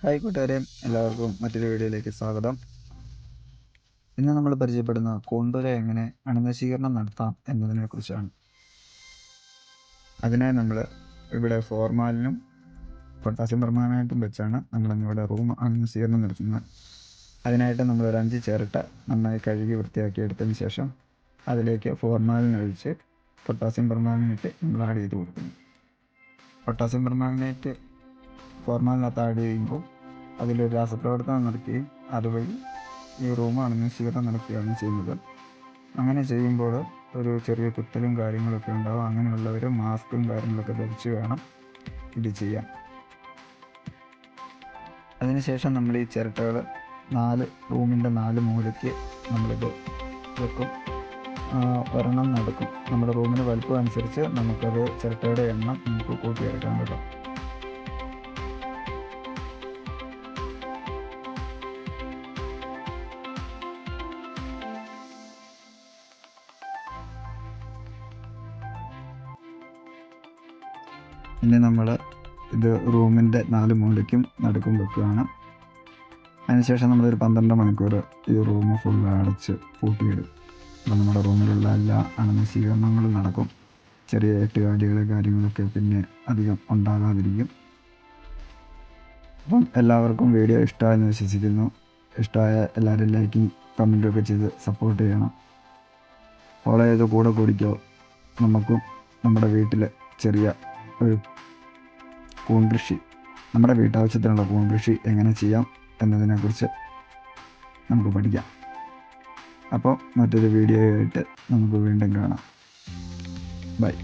Hi കൂട്ടുകാരെ എല്ലാവർക്കും മറ്റൊരു വീഡിയോയിലേക്ക് സ്വാഗതം. ഇന്ന് നമ്മൾ പരിചയപ്പെടുന്ന കൂണ്ടുര എങ്ങനെ അണുനശീകരണം നടത്താം എന്നതിനെ കുറിച്ചാണ് അതിനായി നമ്മൾ ഇവിടെ ഫോർമാലിനും പൊട്ടാസ്യം പ്രമാണമായിട്ടും വെച്ചാണ് നമ്മൾ ഇവിടെ റൂം അണുനശീകരണം നടത്തുന്നത്. അതിനായിട്ട് നമ്മൾ ഒരു അഞ്ച് ചിരട്ട നന്നായി കഴുകി വൃത്തിയാക്കി എടുത്തതിന് ശേഷം അതിലേക്ക് ഫോർമാലിൻ ഒഴിച്ച് പൊട്ടാസ്യം പെർമാനേറ്റ് നമ്മൾ ആഡ് ചെയ്ത് കൊടുക്കുന്നു. പൊട്ടാസ്യം പെർമാനേറ്റ് ഫോർമാലിനകത്ത് ആഡ് ചെയ്യുമ്പോൾ അതിലൊരു രാസപ്രവർത്തനം നടക്കുകയും അതുവഴി ഈ റൂമാണ് അണുനശീകരണം നടക്കുകയാണ് ചെയ്യുന്നത്. അങ്ങനെ ചെയ്യുമ്പോൾ ഒരു ചെറിയ കുത്തലും കാര്യങ്ങളൊക്കെ ഉണ്ടാവും. അങ്ങനെയുള്ളവർ മാസ്കും കാര്യങ്ങളൊക്കെ ധരിച്ച് വേണം ഇത് ചെയ്യാൻ. അതിനുശേഷം നമ്മൾ ഈ ചിരട്ടകൾ നാല് റൂമിന്റെ നാല് മൂലയ്ക്ക് നമ്മളിത് വെക്കും. ഒരെണ്ണം നടക്കും. നമ്മുടെ റൂമിന് വലുപ്പം അനുസരിച്ച് നമുക്കത് ചിരട്ടയുടെ എണ്ണം നമുക്ക് കൂട്ടിയെടുക്കാൻ പറ്റും. ഇനി നമ്മൾ ഇത് റൂമിന്റെ നാല് മൂലയ്ക്കും നടുക്കും വെക്കുകയാണ്. അതിനുശേഷം നമ്മളൊരു പന്ത്രണ്ട് മണിക്കൂർ ഈ റൂം ഫുൾ അടച്ച് പൂട്ടിയിടും. അപ്പോൾ നമ്മുടെ റൂമിലുള്ള എല്ലാ അണുനശീകരണങ്ങളും നടക്കും. ചെറിയ എട്ടുകാലികൾ കാര്യങ്ങളൊക്കെ പിന്നെ അധികം ഉണ്ടാകാതിരിക്കും. അപ്പം എല്ലാവർക്കും വീഡിയോ ഇഷ്ടമായെന്ന് വിശ്വസിക്കുന്നു. ഇഷ്ടമായ എല്ലാവരും ലൈക്കും കമന്റും ഒക്കെ ചെയ്ത് സപ്പോർട്ട് ചെയ്യണം. ഫോളോ ചെയ്ത് കൂടെ കൂടിക്കോ. നമുക്കും നമ്മുടെ വീട്ടിൽ ചെറിയ ഒരു കൂൺ കൃഷി നമ്മുടെ വീട്ടാവശ്യത്തിനുള്ള കൂൺ കൃഷി എങ്ങനെ ചെയ്യാം എന്നതിനെക്കുറിച്ച് നമുക്ക് പഠിക്കാം. അപ്പോൾ മറ്റൊരു വീഡിയോ ആയിട്ട് നമുക്ക് വീണ്ടും കാണാം. ബൈ